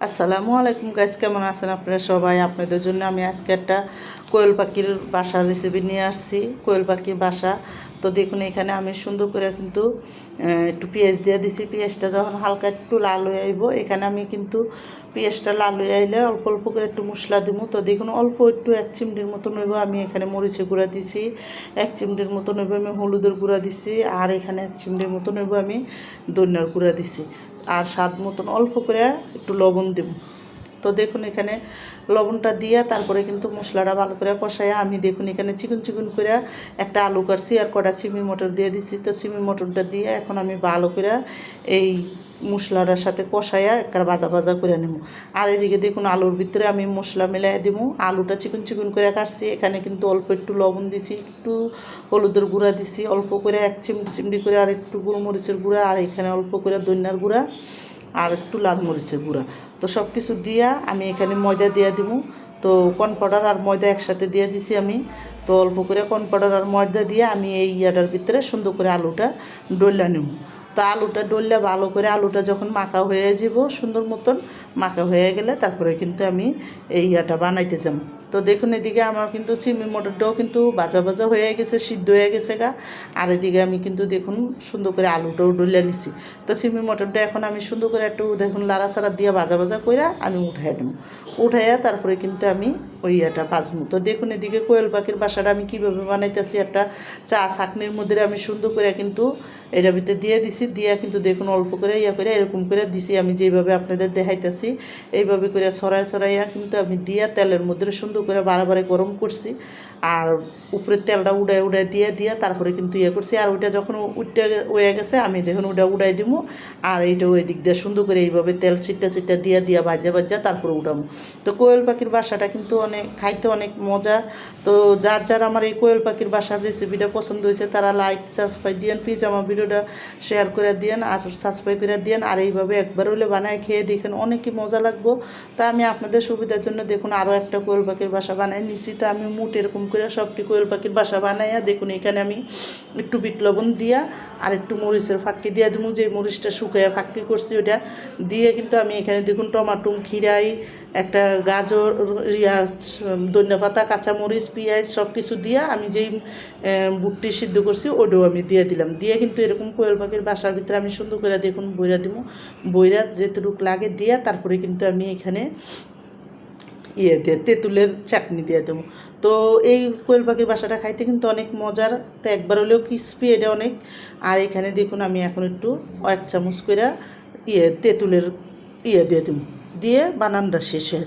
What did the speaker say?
আসসালামু আলাইকুম গাইস কেমন আছেন আপনারা সবাই? আপনাদের জন্য আমি আজকে একটা কোয়েল পাখির বাসার রেসিপি নিয়ে আসছি। কোয়েল পাখির বাসা। তো দেখুন, এখানে আমি সুন্দর করে কিন্তু একটু পেঁয়াজ দিয়ে দিছি। পেঁয়াজটা যখন হালকা একটু লাল হয়ে আইব, এখানে আমি কিন্তু পেঁয়াজটা লাল হয়ে আইলে অল্প অল্প করে একটু মশলা দিব তো দেখুন, অল্প একটু এক চিমটির মতো নেব আমি এখানে মরিচের গুঁড়া দিছি। এক চিমটির মতো নেব আমি হলুদের গুঁড়া দিছি। আর এখানে এক চিমটির মতো নেব আমি ধনিয়ার গুঁড়া দিছি। আর স্বাদ মতন অল্প করে একটু লবণ দেব। তো দেখুন এখানে লবণটা দিয়ে তারপরে কিন্তু মশলাটা ভালো করে কষায় আমি দেখুন এখানে চিকন চিকন করে একটা আলু কাটছি আর কটা সিমি মটর দিয়ে দিছি। তো সিমি মটরটা দিয়ে এখন আমি ভালো করে এই মশলাটার সাথে কষাইয়া একটা ভাজা ভাজা করে নেব আর এদিকে দেখুন আলুর ভিতরে আমি মশলা মিলাই দিব আলুটা চিকন চিকন করে কাটছি। এখানে কিন্তু অল্প একটু লবণ দিছি, একটু হলুদের গুঁড়া দিছি, অল্প করে এক চিমটি চিমটি করে আর একটু গোলমরিচের গুঁড়া, আর এখানে অল্প করে দইনার গুঁড়া, আর একটু লাল মরিচের গুঁড়া। তো সব কিছু দিয়া আমি এখানে ময়দা দিয়ে দিব তো কর্ন পাউডার আর ময়দা একসাথে দিয়ে দিছি আমি। তো অল্প করে কর্ন পাউডার আর ময়দা দিয়ে আমি এই ইয়াটার ভিতরে সুন্দর করে আলুটা ডল্লা নেব তো আলুটা ডললে ভালো করে আলুটা যখন মাখা হয়ে যাব, সুন্দর মতন মাখা হয়ে গেলে তারপরে কিন্তু আমি এই ইয়াটা বানাইতে যাব। তো দেখুন, এদিকে আমার কিন্তু চিমি মটরটাও কিন্তু বাজা বাজা হয়ে গেছে, সিদ্ধ হয়ে গেছে গা। আর এদিকে আমি কিন্তু দেখুন, সুন্দর করে আলুটাও ডলে নিছি। তো চিমি মটরটা এখন আমি সুন্দর করে একটু দেখুন, লাড়াচাড়া দিয়ে বাজা বাজা করে আমি উঠাই নেব। উঠাইয়া তারপরে কিন্তু আমি ওই ইয়েটা ভাজবো তো দেখুন, এদিকে কোয়েল পাখির বাসাটা আমি কীভাবে বানাইতেছি, একটা চা চাকনির মধ্যে আমি সুন্দর করে কিন্তু এটা ভিতরে দিয়ে দিছি, দিয়া কিন্তু দেখুন, অল্প করে ইয়া করে এরকম করে দিছি। আমি যেভাবে আপনাদের দেখাইতেছি, এইভাবে করে ছড়াই ছড়াইয়া কিন্তু আমি দিয়া তেলের মধ্যে সুন্দর করে বারে গরম করছি। আর উপরে তেলটা উড়াই উড়াই দিয়ে দিয়া তারপরে কিন্তু ইয়ে করছি। আর ওইটা যখন উঠতে হয়ে গেছে, আমি দেখুন ওটা উড়াই দিব আর এইটা ওই দিক দিয়ে সুন্দর করে এইভাবে তেল চিটটা চিটটা দিয়ে দিয়া বাজা বাজা তারপরে উঠাবো তো কোয়েল পাখির বাসাটা কিন্তু অনেক, খাইতে অনেক মজা। তো যার যার আমার এই কোয়েল পাখির বাসার রেসিপিটা পছন্দ হয়েছে, তারা লাইক সাবস্ক্রাইব দিয়েন প্লিজ আমার ভিডিওটা শেয়ার করে দিয়েন আর সাবস্ক্রাইব করে দিয়েন। আর এইভাবে একবার হলে বানায় খেয়ে দেখেন অনেকই মজা লাগবো। তা আমি আপনাদের সুবিধার জন্য দেখুন আরও একটা কোয়েল পাখির বাসা বানাই নিছি। তো আমি মুট এরকম করে সবটি কোয়েল পাখির বাসা বানাইয়া দেখুন, এখানে আমি একটু বিট লবণ দিয়া আর একটু মরিচের ফাঁকি দিয়া দিব যে মরিচটা শুকাইয়া ফাঁকি করছি ওটা দিয়ে কিন্তু আমি এখানে দেখুন টমাটো খিরাই, একটা গাজর, ইয়া ধনিয়া পাতা, কাঁচামরিচ, পেঁয়াজ সব কিছু দিয়া আমি যেই বুটটি সিদ্ধ করছি ওটাও আমি দিয়ে দিলাম। দিয়ে কিন্তু এরকম কোয়েল পাখির বাসার ভিতরে আমি সুন্দর করে দেখুন বইরা দিব বইরা যেটুকু লাগে দিয়া তারপরে কিন্তু আমি এখানে ইয়ে দিয়ে, তেঁতুলের চাটনি দিয়ে দেবো। তো এই কোয়েল পাখির বাসাটা খাইতে কিন্তু অনেক মজার। তো একবার হলেও ক্রিসপি এটা অনেক। আর এখানে দেখুন, আমি এখন একটু এক চামচ করে ইয়ে তেঁতুলের ইয়ে দিয়ে দেবো। দিয়ে বানানটা শেষ হয়েছে